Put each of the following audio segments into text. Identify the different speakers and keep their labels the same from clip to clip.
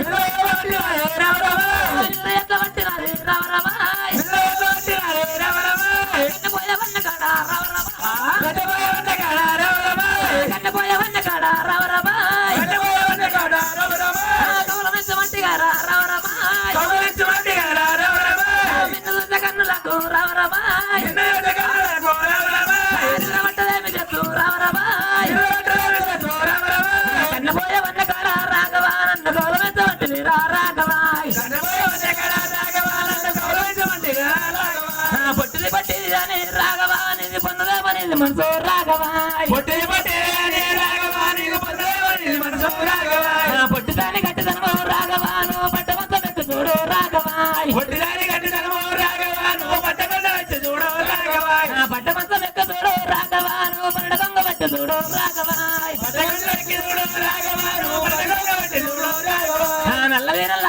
Speaker 1: ఎట్లా పట్టు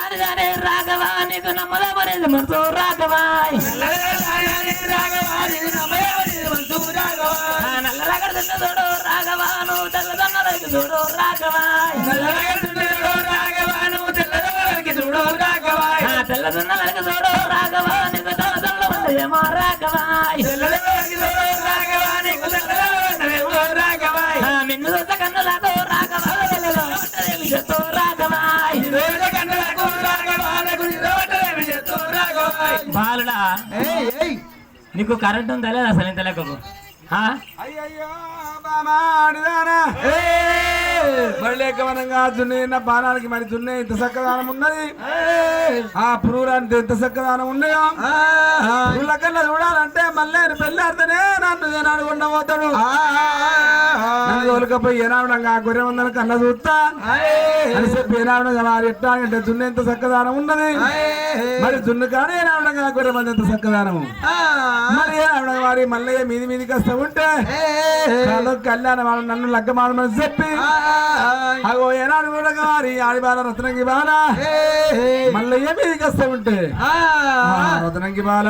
Speaker 1: చూడు రాఘవా నీకు నమ్మదేమనేది మనసు రాఘవా నల్లరగడ తిన్న చూడు రాఘవా నువ్వు తెల్లదన్న రైతు చూడు రాఘవా తెల్లదన్న చూడు రాఘవా నీకు తెల్లదన్న రాఘవా రాఘవా రాఘవా బాలుడా నీకు కరెంట్ ఉందా లేదా అసలు ఇంత లెక్కకు ఆ?
Speaker 2: అయ్యయ్యో బామా ఆడిదానా బడిలేకవనంగా దున్న బాణానికి మరి దున్నే ఇంత చక్కదానం ఉన్నది? ఆ పురుగురానికి ఎంత చక్కదానం ఉన్నాయో కన్నా చూడాలంటే మళ్ళీ పెళ్ళాడితేనే నన్ను ఏనాడు ఉండబోతాడు. తోలుకపోయి ఏనాడుగా గొర్రె ఉందని కన్న చూస్తా. అని చెప్పి ఏనాడుగా మరి ఎట్లా అంటే దున్న ఎంత చక్కదానం ఉన్నది. మరి దున్ను కానీ ఏనాడుగా గొర్రె మంది ఎంత చక్కదానము మరి ఏనాడుగా మరి మల్లయ్య మీది మీదికి వస్తా ఉంటే కళ్యాణ వాళ్ళు నన్ను లగ్గమాడమని చెప్పి అగో ఏనాడు కూడా మరి ఆడి బాల రత్నంగి బాల మల్లయ్య మీదికి వస్తా ఉంటే. రత్నంగి బాల.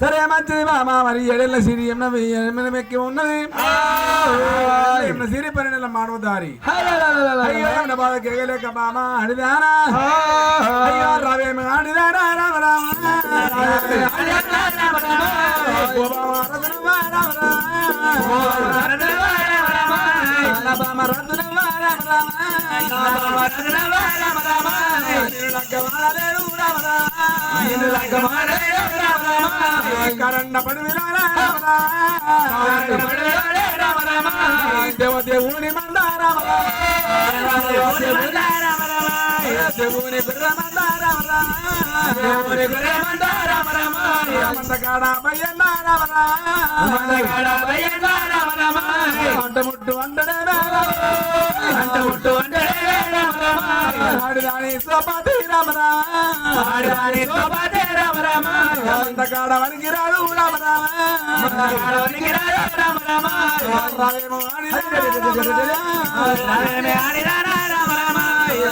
Speaker 2: సరే మంచిది మామ మరి ఏడేళ్ళ సిరి ఎక్కి ఉన్నది. సిరి పన్నెండుల మానవ దారి అయ్యో బాధ కేగలేక మామ అడిదానా అయ్యో రవేమ అడిదానా రామ రామ. రామ రామ బామ రామ రామ కరణ పడి రామ రామ దేవదేవుని దేవుని బిర్ర మంద రామ రామ మందగాడ రామ రామ అంట ముట్టు అంటనే అంట ముట్టు ఆడిదాని సోపాతి రామ రామ అంతకాడ వనికి రాడు రామ రామ రామేమో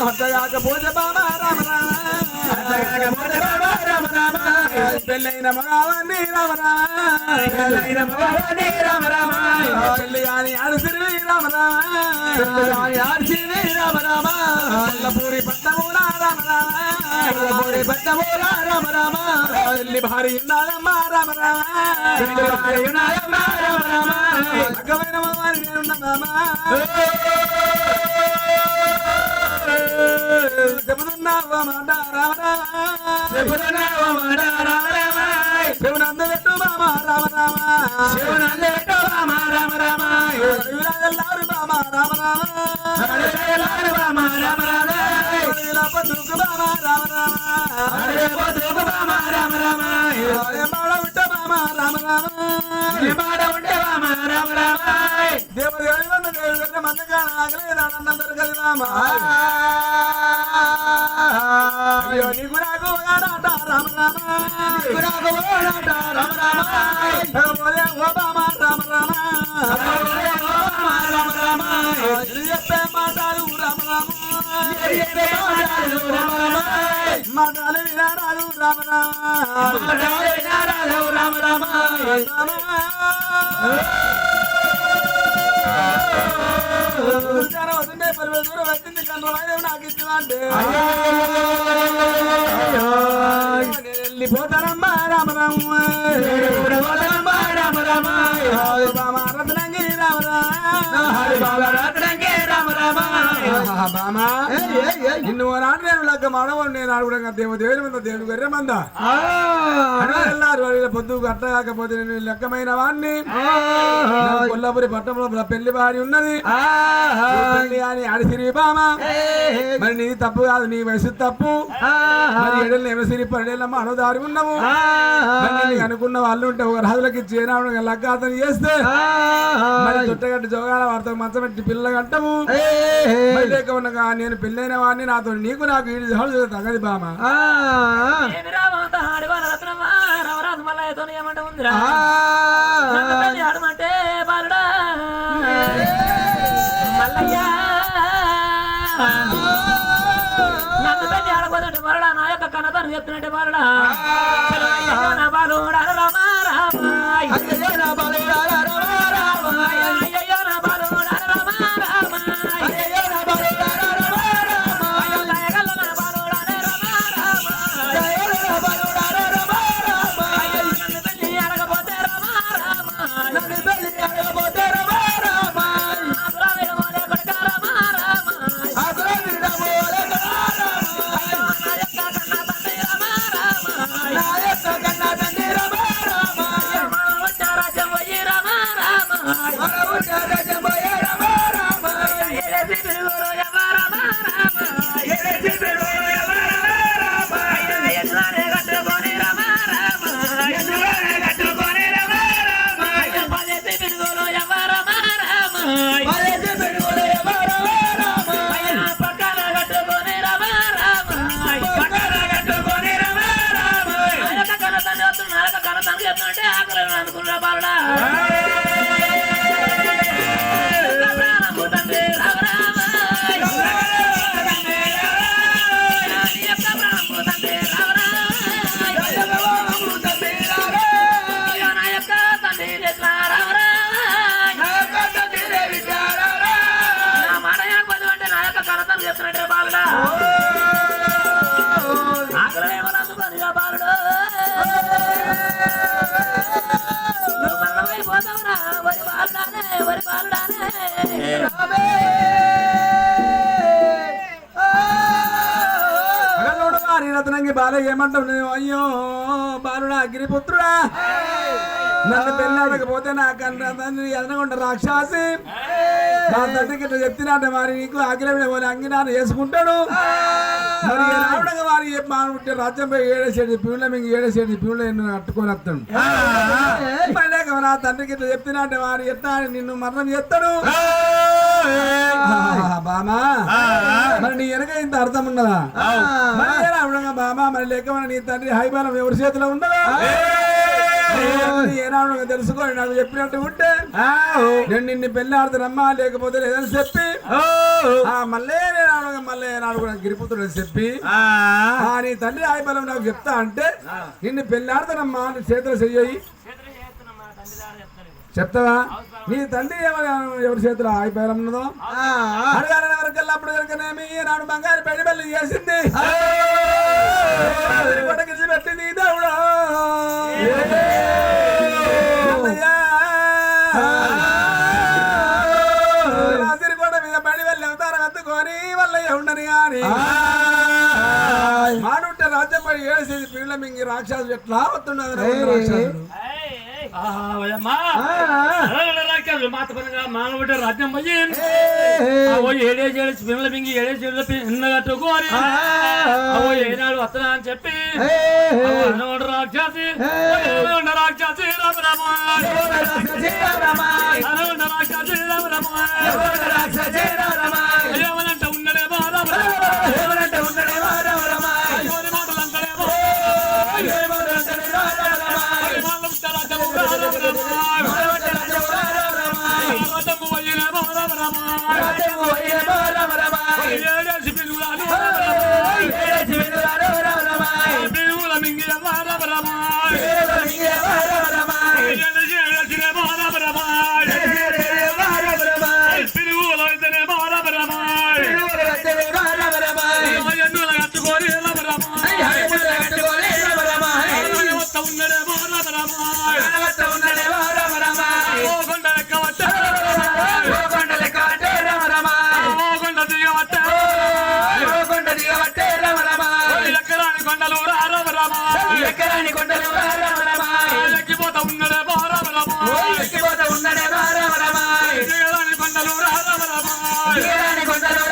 Speaker 2: ఆడిదాకపోతే బాబా రామ రామ పెళ్ళైన మగావన్నీ రామ రామ పెళ్ళి అని అడిసిరి రామ రామ పూరి పట్టమూల రామ పూరి పట్టమూల రామ రామ పెళ్ళి భారీ ఉన్నారమ్మ రామ రామ భగమైన వారి నేనున్నామా చెబుతున్నావా మాట రామ శివనంద పెట్టు మామ రామ రామ శివనంద పెట్టు మామ రామ రామ శివరాజల్లారు మామ రామ రామ శివరాజల్లారు మామ రామ రామ ఇలా పొద్దుకు మామ రామ రామ పొద్దుకు మామ రామ రామ మాడ ఉంటే మామ రామ రామ మాడ ఉంటే మామ రామ రామ దేవదేవుని వంద దేవుని మందగా ఆగలేదు అన్నం దొరకదు మామ అయ్యో నీకు నాకు రామ రామ నీకు నాకు రామ రామ చాలా వస్తుండే పరువు దూరం వచ్చింది కన్ను నాకు ఇచ్చిన అంటే నేను రామ రామ రామ రామ రామ రామ రత్నంగి రామ రామ నిన్ను నాడు నేను లెక్క మానవుడు నేను అడుగుడంగా దేవ దేవుని మంద దేవుని గర్రె మంద. వాడిలో పొద్దు అట్ట కాకపోతే నేను లెక్కమైన వాడిని కొల్లాపురి పట్టణంలో పెళ్ళి భార్య ఉన్నది. అని అడిసిరి బామ మరి నీది తప్పు కాదు నీ వయసు తప్పు. ఏడేళ్ళు ఏమసిరి పన్నెండేళ్ళమ్మ అనుదారి ఉన్నాము మరి నీకు అనుకున్న వాళ్ళు ఉంటే ఒక రాజులకి చేరావడం లెక్క అతను చేస్తే. మరి చుట్టగట్టు జోగాల వారితో మంచం పెట్టి పిల్ల కట్టము ఉండగా నేను పెళ్ళైన వాడిని నాతో నీకు నాకు ఈడు జోడు తగది బామ
Speaker 1: ఆడమంటే బాలుడా? మల్లయ్య! నా యొక్క చెప్తున్నట్టే రామ రామ.
Speaker 2: ఏమంటావు నేను అయ్యో బాలుడా గిరిపుత్రుడా. నన్ను పెళ్ళాడకపోతే నా కన్న ఎదనకుండా రాక్షసి. నా తండ్రికి ఇట్లా చెప్తినాట మరి నీకు ఆగిలవిడ పోలే అంగినాన్ని వేసుకుంటాడు. మరి రావడంగా వారి మానుంటే రాజ్యంపై ఏడేసేది పిల్లల మింగి ఏడేసేది పిల్లలు ఎన్ను అట్టుకొని వస్తాడు. మళ్ళీ నా తండ్రికి ఇట్లా చెప్తినాట వారి అని నిన్ను మరణం చేస్తాడు. బామా. నీ వెనక ఇంత అర్థం ఉన్నదా? మరి రావడంగా బామా మరి లేక మరి నీ తండ్రి హైబాలం ఎవరి చేతిలో ఉన్నదా? ఏనాడు తెలుసుకోండి నాకు చెప్పినట్టు ఉంటే నేను నిన్ను పెళ్ళి ఆడుతానమ్మా లేకపోతే లేదని చెప్పి ఆ మళ్ళీ నేను మళ్ళీ ఏనాడు కూడా గిరిపుత్రుడు చెప్పి ఆ. నీ తండ్రి ఆయిబలం నాకు చెప్తా అంటే నిన్ను పెళ్ళి ఆడతానమ్మా నీ చేతులు చెయ్యి. చెప్తావా? నీ తండ్రి ఎవరి ఎవరి చేతిలో ఆయిబలం ఉన్నదో? అడగాలని ఎవరికల్లా అప్పుడు కనుకనేమి ఈనాడు బంగారు పెళ్ళి పెళ్ళి చేసింది. కొడకిసి పెట్టి నీ దేవుడు. రాసిరికోట మీద పడి వెళ్ళి అవతారం ఎత్తుకొని వల్లయ్య ఉండని గాని మానుంటే రాజ్యం పడి ఏసేది పిల్ల మింగి రాక్షసు ఎట్లా వస్తున్నది రాక్షసుడు
Speaker 3: మానవుడు రాజ్యం పోయి ఏడేసి ఏడేసి పిల్లల మింగి ఏడేసి ఏడేసి పిన్న కట్టుకోని అవో ఏనాడు వస్తున్నా అని చెప్పి. అనవడు రాక్షసి. అనవడు రాక్షసి రామ రామ అనవడు రాక్షసి రామ రామ ఏమనంట ఉండలేమో రామ రామ రాజ్యము రామ రామ ఏడేసి పిల్లలు
Speaker 1: ఎక్కరాని కొండలు
Speaker 3: ఎక్కిపోతా ఉన్నడే బారామరమా
Speaker 1: ఎక్కిపోతా ఉన్నడే బారామరమా
Speaker 3: దిగరాని కొండలు
Speaker 1: దిగరాని కొండలు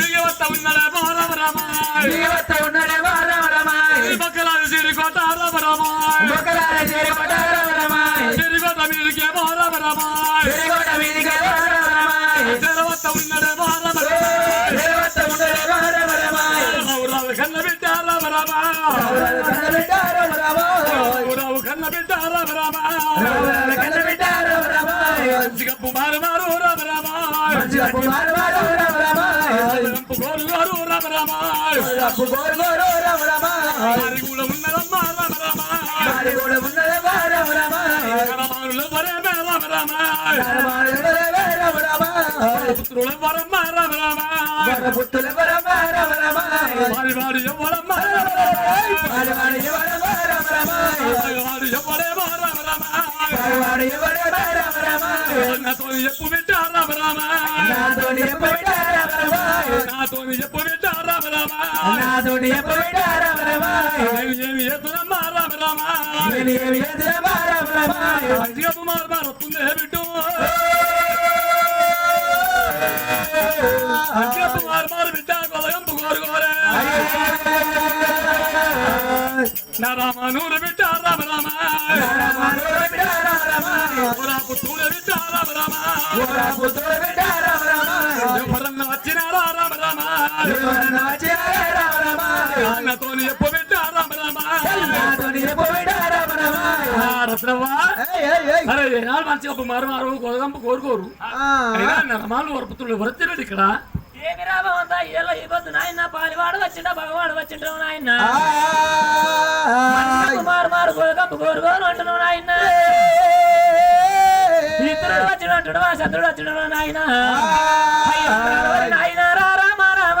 Speaker 3: దిగవత్త ఉన్నడే బారామరమా
Speaker 1: దిగవత్త ఉన్నడే బారామరమా
Speaker 3: పక్కలాది సిరికోట
Speaker 1: రామరమా
Speaker 3: మంచిగప్పు మారు మారు రామ రామ
Speaker 1: కుమారు వాడు రామ రామ
Speaker 3: గోరు గోరు రామ రామ
Speaker 1: గోరు గోరు రామ రామ
Speaker 3: ఉన్నదమ్మా రామ
Speaker 1: ఉన్నదే రామ రామ
Speaker 3: పుత్రుల వరమ్మ రామ రామ
Speaker 1: వర పుత్తుల రామ రామ
Speaker 3: వారి వారి ఎవ్వరమ్మ
Speaker 1: వారి రామ రామ
Speaker 3: వారి రామ రామ
Speaker 1: వారి రామ రామ
Speaker 3: నాతో బిడ్డ రామ రామ
Speaker 1: రామ రామ
Speaker 3: నాతో బిడ్డ రామ రామ
Speaker 1: రామ రామ
Speaker 3: నేను ఏమి రామ రామ
Speaker 1: నేను ఏమి రామ రామ
Speaker 3: మారుతుంది బిడ్డు మంచిగప్పు మారు మారు బిడ్డ కొలగంపు కోరు కోరే నా రామ నూరు బిడ్డ రామ రామ పుత్తూరు బిడ్డ రామ రామ ఎవరన్న వచ్చినారా రామ రామ రామ రామ అరే ఏనాడు మంచిగా మారు మారు కొలగంపు కోరుకోరు. నరమాలు వరపుతులు వరతినడు ఇక్కడ?
Speaker 1: ఏమి రాబం అంతా ఏళ్ళ నాయన పాలివాడు వచ్చిండ భగవాడు వచ్చిండ్రు నాయన? మారు గోరు అంటున్నావు నాయన. ఇతరుడు వచ్చిన అంటుడు మా శత్రుడు వచ్చిన నాయన. నాయన రా రామ రామ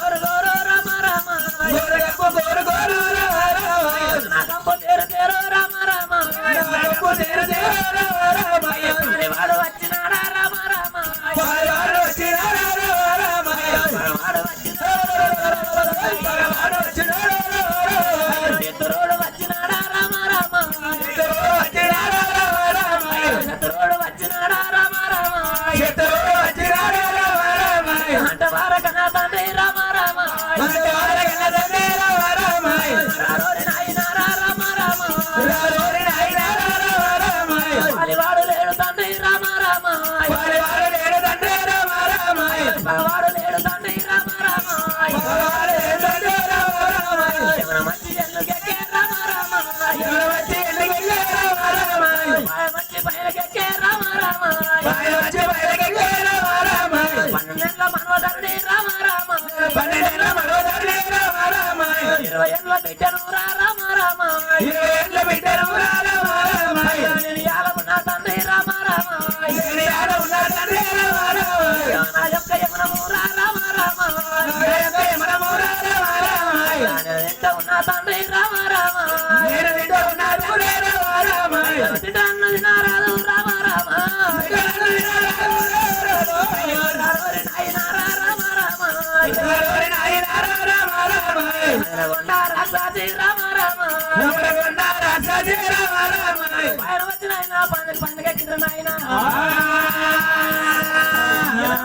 Speaker 1: పైన వచ్చిన ఆయన పండుగ పండుగ ఎక్కిన నాయన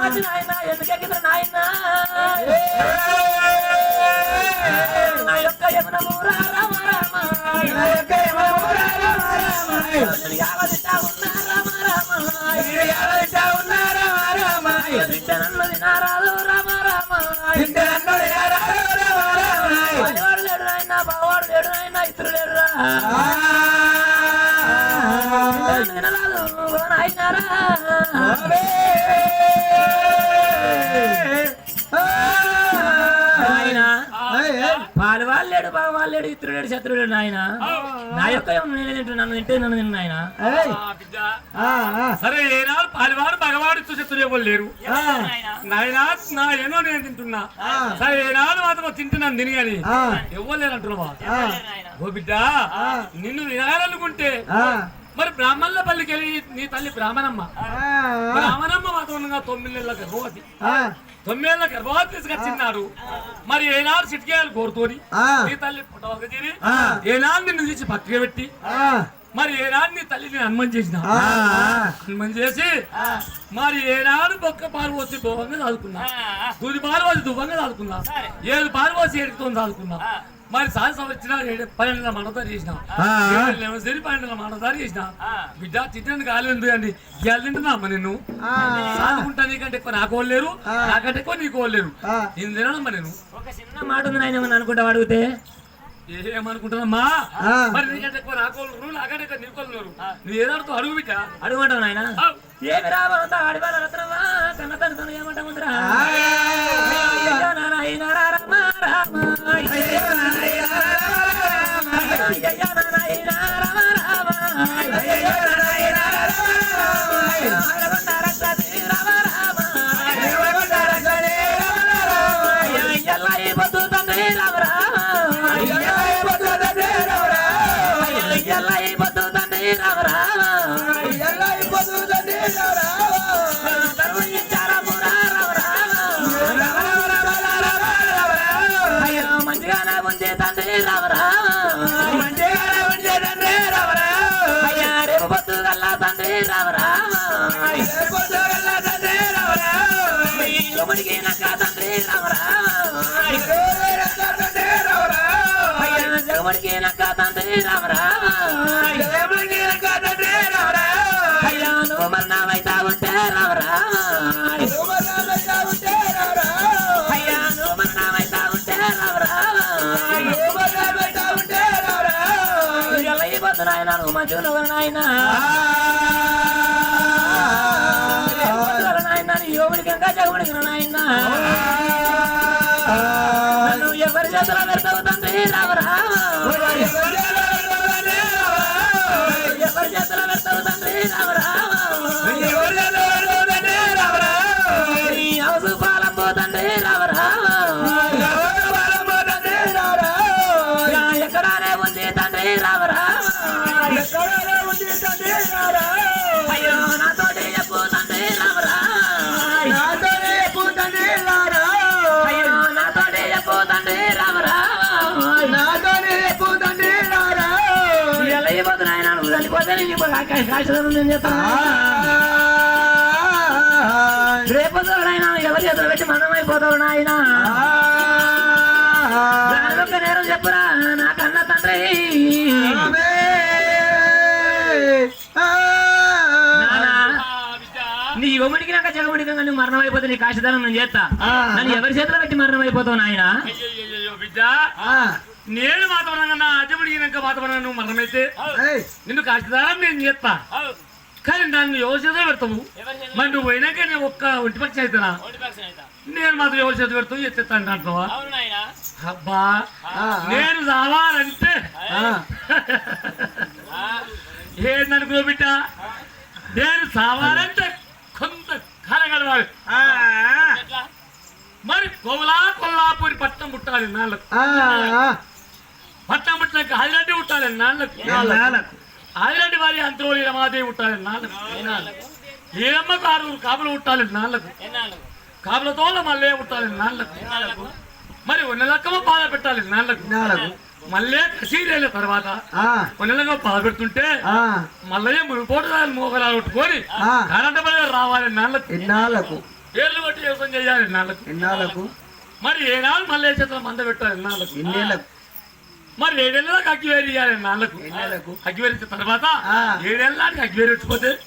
Speaker 1: వచ్చిన ఆయన ఎందుకు ఎక్కిన నాయన నా యొక్క యమునము రా రామ రామ నేను యావదిట్టా ఉన్నా రామ రామ బిడ్డ నన్నది నారాదు రామ రామ వాడు లేడు నాయన బావాడు లేడు నాయన ఇతరు లేడు రా లేడు నాయన. నా యొక్క నేనే నన్ను తింటే నన్ను తిన్న నాయన.
Speaker 2: ఏయ్,
Speaker 3: ఆ బిడ్డ.
Speaker 2: ఆ, ఆ,
Speaker 3: సరే ఏనాడు పాలివాడు మగవాడు చూసేతులు ఎవరు లేరు? నాయనా? నా ఏనో నేను తింటున్నా. సరే ఏనాడు మాత్రం తింటున్నాను తిని కానీ ఎవరు లేరు అంటున్నావా ఓ బిడ్డ నిన్ను వినాలనుకుంటే
Speaker 2: ఆ,
Speaker 3: మరి బ్రాహ్మణుల పల్లికి వెళ్ళి నీ తల్లి బ్రాహ్మణమ్మ. బ్రాహ్మణమ్మ మాత్రం తొమ్మిది నెలల గర్భవతి. తొమ్మిది నెలల గర్భవతి తీసుకొచ్చిన్నాడు మరి ఏనాడు సిటికేయాలి కోరుతోని నీ తల్లి పుట్టవలక చేరి. ఏనాడు నిన్ను తీసి పక్కకి పెట్టి మరి ఏనాడు నీ తల్లిని హనుమని చేసిన.
Speaker 2: ఆ,
Speaker 3: హనుమని చేసి మరి ఏనాడు బొక్క పాలు పోసి దూవంగా చదువుకున్నా పాలు పోసి దువ్వంగా చదువుకున్నా ఏడు పాలు పోసి ఏడుతో చదువుకున్నా మరి వచ్చిన ఏడు పన్నెండు మండతారు చేసిన. ఏడు సరి పన్నెండు మండతారు చేసిన. బిడ్డ తిట్టని కాలేదు అండి? ఇవాళ తింటున్నా అమ్మ నిన్ను. చదువుకుంటా నీకంటే ఎక్కువ నాకు వాళ్ళు లేరు నాకంటే ఎక్కువ నీకు వాళ్ళు లేరు. నేను తినడమ్మా నేను
Speaker 1: ఒక చిన్న మాట ఉంది నాయన ఏమన్నా అనుకుంటా అడిగితే?
Speaker 3: ఏమనుకుంటున్నామ్మా. మరి నీకంటే ఎక్కువ నాకు వాళ్ళు ఉన్నారు, నాకంటే ఎక్కువ నీకు వాళ్ళు ఉన్నారు. నువ్వు ఏదాడుతూ అడుగు బిడ్డ
Speaker 1: అడుగుమంటావు నాయన
Speaker 3: ఆ.
Speaker 1: ఏమి రావంతా ఆడివాళ్ళ రత్నమా కన్న తను ఏమంటా ముందరా
Speaker 2: ఆ.
Speaker 1: అయ్యో నారాయణ రామ రామ రామ జగముడికి నక్క తండ్రి రామ రామ అయ్యా నువ్వు మరణమైతా ఉంటే రామ రామ అయ్యా నువ్వు మరణమైతా ఉంటే రామ రామ ఇవాళ ఈ పొద్దు నాయన నువ్వు మంచిగా నాయన నాయన యోగుడికి ఇంకా జగముడికి నాయన. నన్ను ఎవరి చేతిలో పెడతావు తండ్రి? రామ రామ ఎవరి చేతిలో పెడతావు తండ్రి? రామ రేపు ఆయన ఎవరి చేతులు పెట్టి మనం అయిపోతావు నాయన ఒక్క నేరం చెప్పురా నా కన్న తండ్రి. నీ యువముడికి నాక జగముడికి నువ్వు మరణం అయిపోతే నీ కాశధనం నేను చేస్తా. నన్ను ఎవరి చేతిలో పెట్టి మరణం అయిపోతావు నాయన
Speaker 3: నేను మాత్రం నా అజముడికి మాత్రం నువ్వు మరణమైతే నిన్ను కాస్తారా నేను చేస్తా. కానీ నన్ను ఎవరి చేతిలో పెడతావు? మరి నువ్వు పోయినాక నేను ఒక్క ఒంటి పక్షి అవుతున్నా నేను మాత్రం ఎవరి చేతి పెడతావు? ఎత్తేస్తాను అంటున్నావా? అబ్బా నేను రావాలంటే. ఏందనుకో బిడ్డ? నేను సావాలంటే కొంత కాలం గడవాలి మరి కోమలా కొల్లాపూరి పట్టణం పుట్టాలి నాళ్ళకు పట్టణం పుట్టినాక పుట్టాలి నాళ్ళకు ఆదిరెడ్డి వారి అంత్రోలి రమాదేవి పుట్టాలి నాళ్ళకు ఏమ్మకు ఆరుగురు కాపులు పుట్టాలి నాళ్ళకు కాపులతో మళ్ళీ పుట్టాలి నాళ్ళకు మరి ఉన్నలక్కమ్మ బాధ పెట్టాలి నాళ్ళకు మళ్ళీ కసీరేళ్ళ తర్వాత కొన్నెలగా బాధ పెడుతుంటే మళ్ళీ మునుపోటు మోగలాలు కొట్టుకొని. కరెంట్ పని రావాలి నాళ్ళకు
Speaker 2: ఎన్నాళ్ళకు?
Speaker 3: ఏళ్ళు బట్టి వ్యవసాయం చేయాలి నాళ్ళకు
Speaker 2: ఎన్నాళ్ళకు?
Speaker 3: మరి ఏనాడు మళ్ళీ చేతుల మంద పెట్టాలి నాళ్ళకు
Speaker 2: ఎన్నేళ్ళకు?
Speaker 3: మరి ఏడేళ్ళకి అగ్గివేరి ఇవ్వాలి నాళ్ళకు
Speaker 2: ఎన్నేళ్ళకు?
Speaker 3: అగ్గివేరించిన తర్వాత. ఏడేళ్ళకి అగ్గివేరి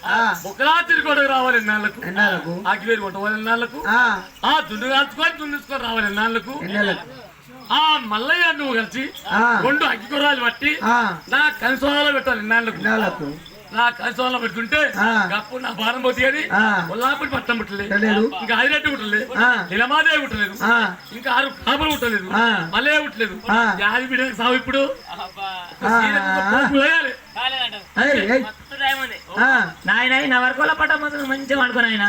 Speaker 2: ఆ.
Speaker 3: ఒకలా తిరిగి రావాలి
Speaker 2: ఎన్నాళ్ళకు.
Speaker 3: అగ్గివేరి కొట్టవాలి నాళ్ళకు
Speaker 2: ఆ,
Speaker 3: దున్ను కాల్చుకొని దున్నుకొని రావాలి
Speaker 2: ఎన్నేళ్ళకు?
Speaker 3: ఆ మల్లయ్య నువ్వు కలిసి. రెండు అగ్గి కుర్రాలు పట్టి నా కన్సోలలో పెట్టాలి
Speaker 2: ఎన్నాళ్ళకు?
Speaker 3: నా పెడుతుంటే
Speaker 2: ఆ.
Speaker 3: అప్పుడు నా భారం పోతే అని
Speaker 2: ఆ.
Speaker 3: కొల్లాపూడి పట్టం పుట్టలేదు. ఇంకా ఆదిరెడ్డి పుట్టలేదు. నిలమాదే పుట్టలేదు. ఇంకా ఆరు కాపులు పుట్టలేదు. మళ్ళీ పుట్టలేదు. యాది బిడ్డ సావు ఇప్పుడు?
Speaker 1: నాయన నా వరకు పట్ట మంచిగా వండుకొని ఆయన.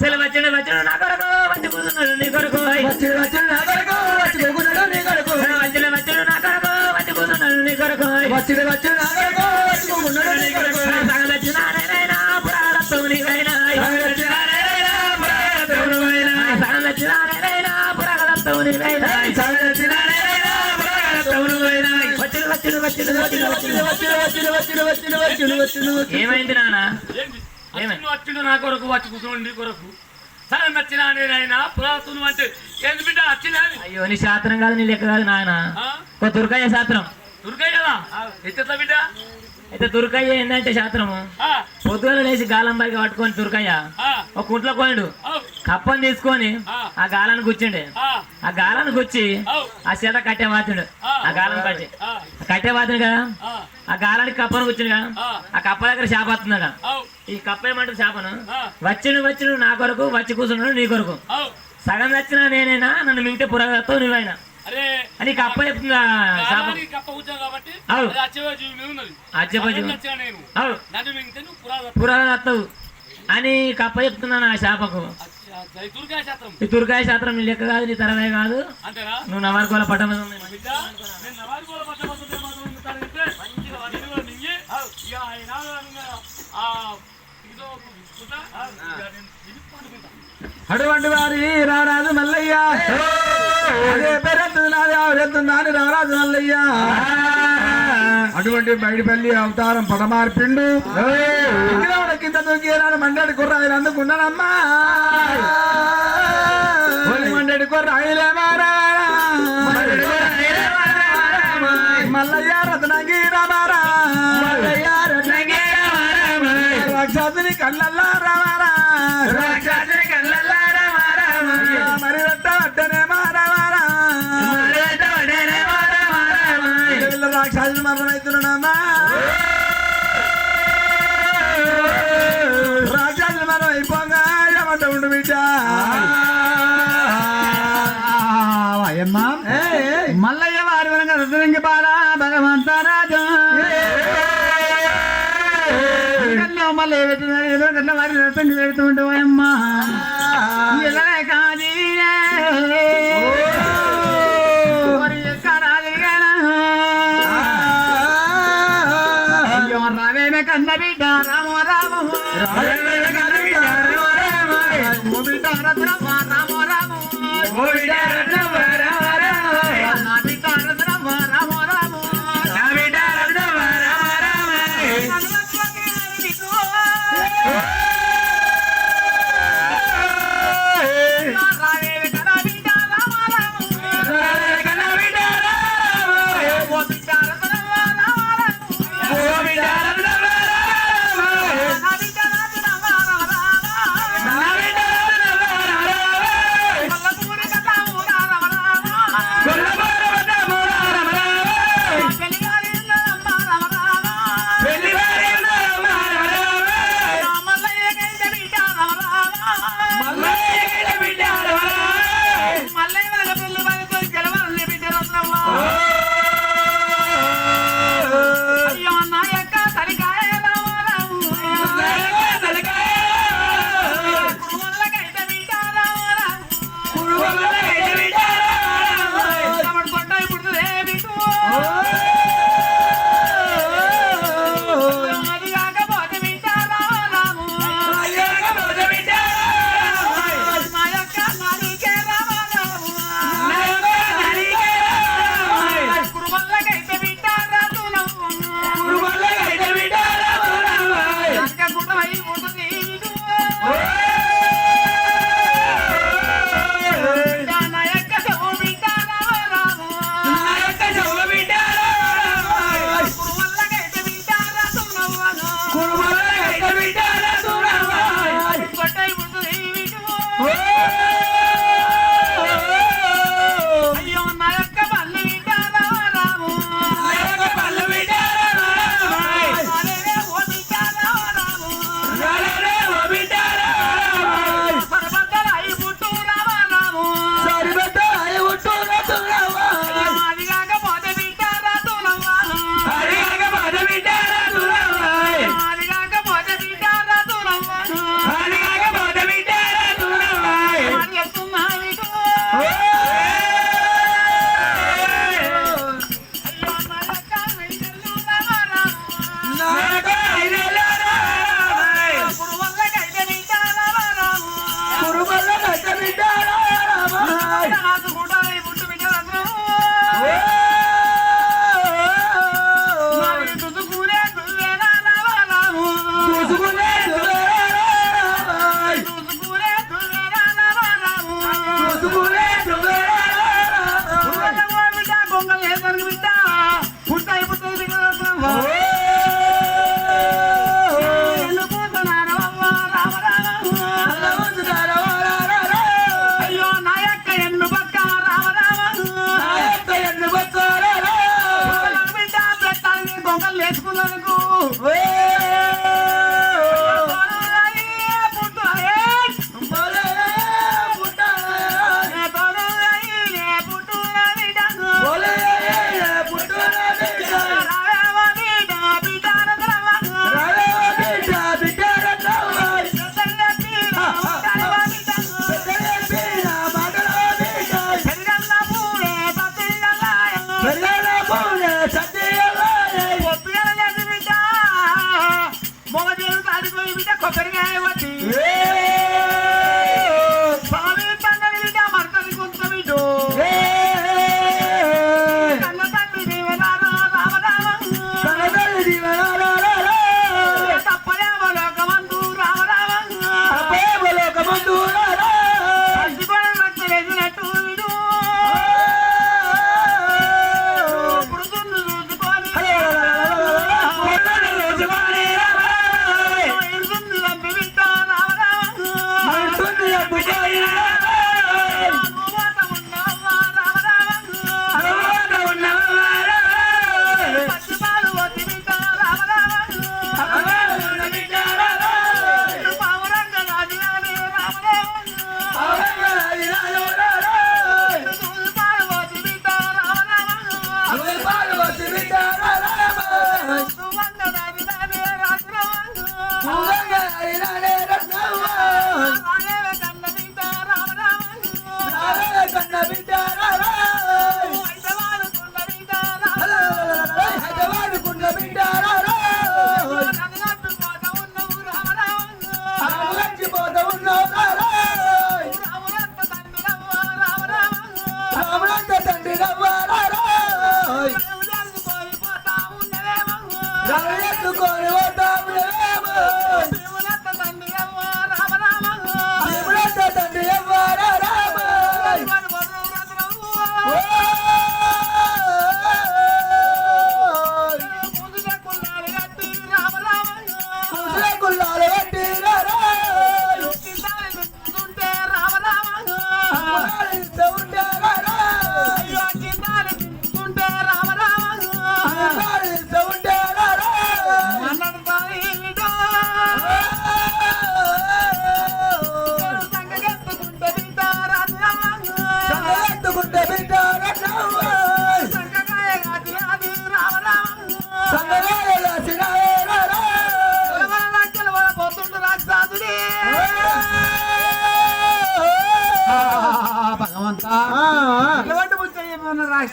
Speaker 1: చలి వచ్చాడు వచ్చాడు నా కొరకు వచ్చి కూర్చున్నాడు నీ కొరకు
Speaker 2: వచ్చిడు, వచ్చిడు, నా కొడుకు, వచ్చి కూకున్నాడు నీ కొడుకు.
Speaker 1: వచ్చాడు వచ్చాడు నా కొరకు వచ్చి కూర్చున్నాడు నీ కొరకు
Speaker 2: వచ్చిడు,
Speaker 1: ఏమైంది నాన్న?
Speaker 3: వచ్చిండు నా కొరకు వచ్చి కూర్చోండి కొరకు. సరే నచ్చిన నేనైనా పురాతనం అంటే. ఏంది బిడ్డ వచ్చినా
Speaker 1: అయ్యో నీ శాస్త్రం కాదు నీ లెక్క కాదు నాయన. ఒక దుర్గయ్య శాస్త్రం.
Speaker 3: దుర్గయ్య కదా? ఎత్త బిడ్డ?
Speaker 1: అయితే దుర్గయ్య ఏంటంటే శాస్త్రము?
Speaker 3: ఆ,
Speaker 1: పొద్దుగల లేచి గాలం పైకి పట్టుకొని దుర్గయ్య ఒక కుంట్లో పోయిండు.
Speaker 3: ఔ,
Speaker 1: కప్పని తీసుకొని
Speaker 3: ఆ.
Speaker 1: గాలాన్ని కూర్చుండే
Speaker 3: ఆ,
Speaker 1: కూర్చి
Speaker 3: ఔ,
Speaker 1: ఆ చేత కట్టే వాతుండు ఆ. గాలం కట్టి
Speaker 3: ఆ,
Speaker 1: ఆ. కట్టే వాతుంది కదా?
Speaker 3: ఆ,
Speaker 1: గాలానికి కప్పను కూర్చుండు కదా?
Speaker 3: ఆ.
Speaker 1: కప్ప దగ్గర చేప వస్తుందట ఈ కప్ప ఏమంటుంది చేపను?
Speaker 3: ఆ,
Speaker 1: వచ్చిండు వచ్చిండు నా కొరకు వచ్చి కూర్చున్నాడు నీ కొరకు. సగం వచ్చినా నేనైనా నన్ను మింగితే పురగతో నువ్వైనా. అని కప్ప చెప్తుంది
Speaker 3: గాలానికి వచ్చే
Speaker 1: పురాగత్తవు అని కప్ప చెప్తున్నాను ఆ చేపకు. ఈ తుర్కాయ శాస్త్రం నీ లెక్క కాదు నీ తరమే కాదు. నువ్వు నవారుకోల పట్టం.
Speaker 2: అటువంటి వారి రారాజు మల్లయ్య. అదే పేరెత్తు నాది ఆవిరెత్తుంది అని రారాజు మల్లయ్య అటువంటి బయటపల్లి అవతారం పడమార్పిండు. కింద దొంగినాడు మండడి కుర్రాయిలు అందుకున్నానమ్మా మండడి కుర్రాయిలే మారా. మల్లయ్య రత్నగి రామారా. మల్లయ్య రత్నగి రాక్షసుని కళ్ళల్లా రామారా.
Speaker 4: అమ్మా ఇలా కాదు రావేమే కన్న బిడ్డ రామ. రామ బిడ్డ రత్నమ్మ రామ రామ. పొంగల్ చేశాను బిడ్డ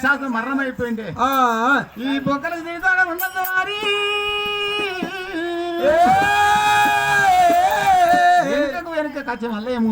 Speaker 4: శాస్త్రం మరణమైపోయింది ఈ బొక్కల జీవితాలు ఉన్నది వారి వెనుకకు వెనుక కచ్చ మళ్ళీ ఏం